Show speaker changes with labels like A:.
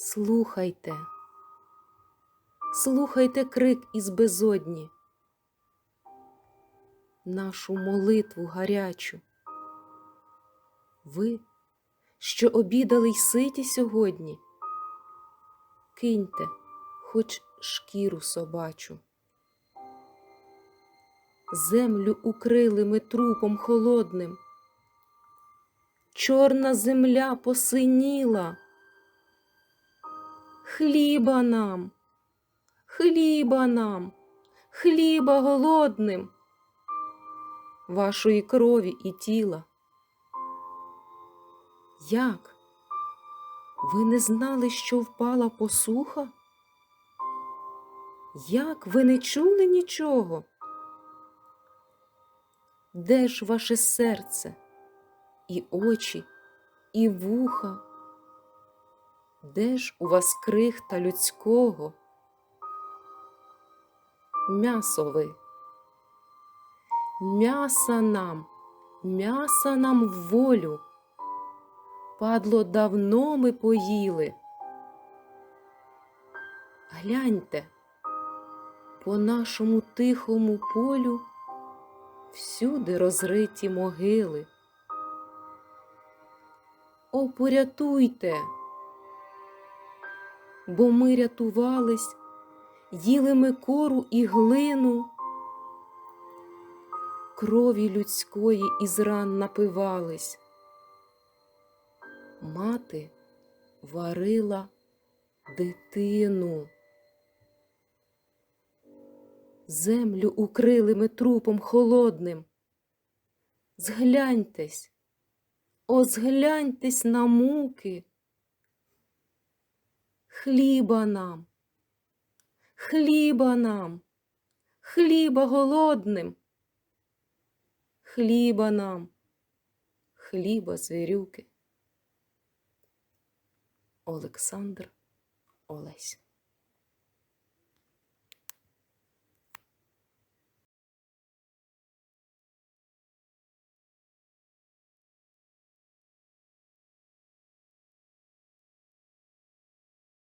A: Слухайте, слухайте крик із безодні, нашу молитву гарячу. Ви, що обідали й ситі сьогодні, киньте хоч шкіру собачу. Землю укрили ми трупом холодним, чорна земля посиніла. Хліба нам, хліба нам, хліба голодним, вашої крові і тіла. Як? Ви не знали, що впала посуха? Як ви не чули нічого? Де ж ваше серце, і очі, і вуха? Де ж у вас крихта людського? М'ясо ви, м'яса нам, м'яса нам в волю. Падло давно ми поїли. Гляньте, по нашому тихому полю всюди розриті могили. О, порятуйте! Бо ми рятувались, їли ми кору і глину, крові людської із ран напивались. Мати варила дитину. Землю укрили ми трупом холодним. Згляньтесь, о, згляньтесь на муки хліба нам, хліба нам, хліба голодним, хліба нам, хліба звірюки. Олександр Олесь